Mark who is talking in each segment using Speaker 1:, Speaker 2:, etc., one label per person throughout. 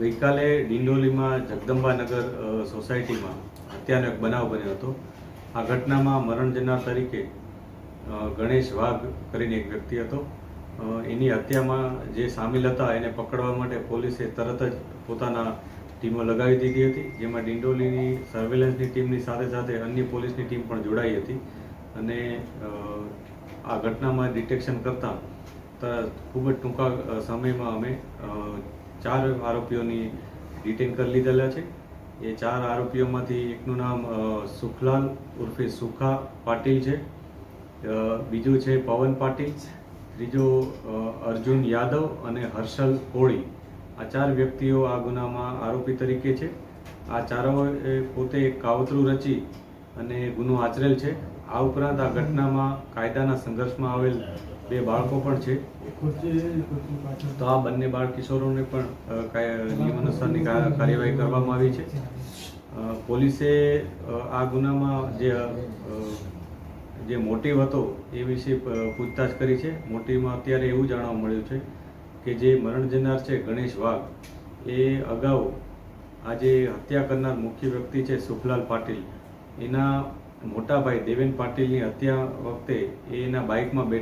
Speaker 1: ગઈકાલે ડિંડોલીમાં જગદંબાનગર સોસાયટીમાં હત્યાનો એક બનાવ બન્યો હતો. આ ઘટનામાં મરણ જનાર તરીકે ગણેશ વાઘ કરીને એક વ્યક્તિ હતો. એની હત્યામાં જે સામેલ હતા એને પકડવા માટે પોલીસે તરત જ પોતાના ટીમો લગાવી દીધી હતી, જેમાં ડિંડોલીની સર્વેલન્સની ટીમની સાથે સાથે અન્ય પોલીસની ટીમ પણ જોડાઈ હતી. અને આ ઘટનામાં ડિટેક્શન કરતાં ખૂબ જ ટૂંકા સમયમાં અમે ચાર આરોપીઓની ડિટેન કરી લીધેલા છે. એ ચાર આરોપીઓમાંથી એકનું નામ સુખલાલ ઉર્ફે સુખા પાટીલ છે. બીજું છે પવન પાટીલ. ત્રીજો અર્જુન યાદવ અને હર્ષલ કોળી. આ ચાર વ્યક્તિઓ આ ગુનામાં આરોપી તરીકે છે. આ ચારોએ પોતે એક કાવતરું રચી અને ગુનો આચરેલ છે. આ ઉપરાંત આ ઘટનામાં કાયદાના સંઘર્ષમાં આવેલ બે બાળકો પણ છે. તો આ બંને બાળ કિશોરોને પણ અ, કાય- નિયમ અનુસારની કા- કાર્યવાહી કરવામાં આવી છે. પોલીસે આ ગુનામાં જે જે મોટિવ હતો એ વિશે પૂછતાછ કરી છે. મોટિવમાં અત્યારે એવું જાણવા મળ્યું છે કે જે મરણ જનાર છે ગણેશ વાઘ એ અગાઉ આ જે હત્યા કરનાર મુખ્ય વ્યક્તિ છે સુખલાલ પાટીલ. એના મોટા ભાઈ દેવેન પાટીલની હત્યા વખતે એ એના બાઇકમાં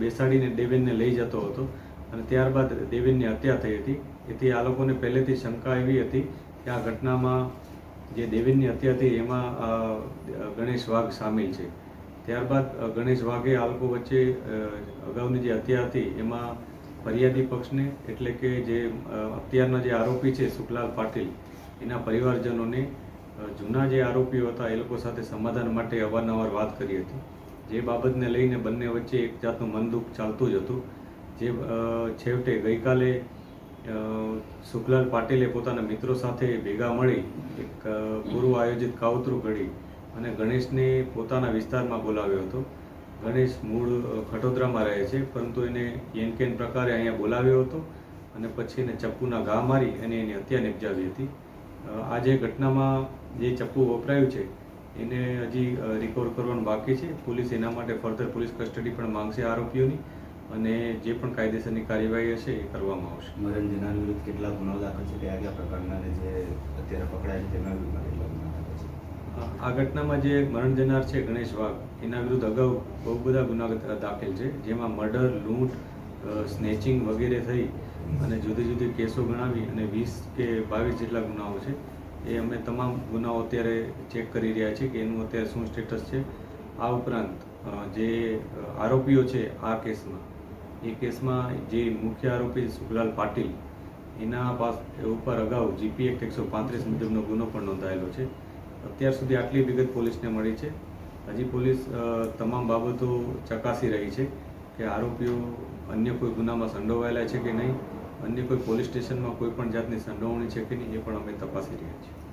Speaker 1: બેસાડીને દેવેનને લઈ જતો હતો અને ત્યારબાદ દેવેનની હત્યા થઈ હતી. એથી આ લોકોને પહેલેથી શંકા એવી હતી કે આ ઘટનામાં જે દેવેનની હત્યા થઈ એમાં ગણેશ વાઘ સામેલ છે. ત્યારબાદ ગણેશ વાઘે આ લોકો વચ્ચે અગાઉની જે હત્યા હતી એમાં ફરિયાદી પક્ષને એટલે કે જે અત્યારના જે આરોપી છે સુખલાલ પાટીલ, એના પરિવારજનોને જૂના જે આરોપીઓ હતા, એ લોકો સાથે સમાધાન માટે અવારનવાર વાત કરી હતી. જે બાબતને લઈને બંને વચ્ચે એક જાતનું મનદુખ ચાલતું જ હતું. જે છેવટે ગઈકાલે સુખલાલ પાટીલે પોતાના મિત્રો સાથે ભેગા મળી એક પૂર્વ આયોજિત કાવતરું ઘડી અને ગણેશને પોતાના વિસ્તારમાં બોલાવ્યો હતો. ગણેશ મૂળ ખટોદરામાં રહે છે, પરંતુ એને યેનકેન પ્રકારે અહીંયા બોલાવ્યો હતો અને પછી એને ચપ્પુના ઘા મારી અને એની હત્યા નિપજાવી હતી. આ જે ઘટનામાં જે ચપ્પુ વપરાયું છે એને હજી રિકવર કરવાનું બાકી છે. પોલીસ એના માટે ફર્ધર પોલીસ કસ્ટડી પણ માંગશે આરોપીઓની અને જે પણ કાયદેસરની કાર્યવાહી હશે એ કરવામાં આવશે.
Speaker 2: મરણ જનાર વિરુદ્ધ કેટલા ગુનાઓ દાખલ છે કયા કયા પ્રકારના જે અત્યારે પકડાય છે તેના વિરુદ્ધમાં કેટલા ગુના દાખલ છે?
Speaker 1: આ ઘટનામાં જે મરણ જનાર છે ગણેશ વાઘ એના વિરુદ્ધ અગાઉ બહુ બધા ગુના દાખલ છે જેમાં મર્ડર લૂંટ સ્નેચિંગ વગેરે થઈ અને જુદી જુદી કેસો ગણાવી અને વીસ કે બાવીસ જેટલા ગુનાઓ છે, એ અમે તમામ ગુનાઓ અત્યારે ચેક કરી રહ્યા છીએ કે એનું અત્યારે શું સ્ટેટસ છે. આ ઉપરાંત જે આરોપીઓ છે આ કેસમાં, એ કેસમાં જે મુખ્ય આરોપી સુખલાલ પાટીલ, એના પાસ ઉપર અગાઉ જીપી એક્ટ એકસો પાંત્રીસ મુજબનો ગુનો પણ નોંધાયેલો છે. અત્યાર સુધી આટલી વિગત પોલીસને મળી છે. હજી પોલીસ તમામ બાબતો ચકાસી રહી છે. કે આરોપીઓ અન્ય કોઈ ગુનામાં સંડોવાયેલા છે કે નહીં? અન્ય કોઈ પોલીસ સ્ટેશનમાં કોઈ પણ જાતની સંડોવણી છે કે નહીં, એ પણ અમે તપાસી રહ્યા છીએ.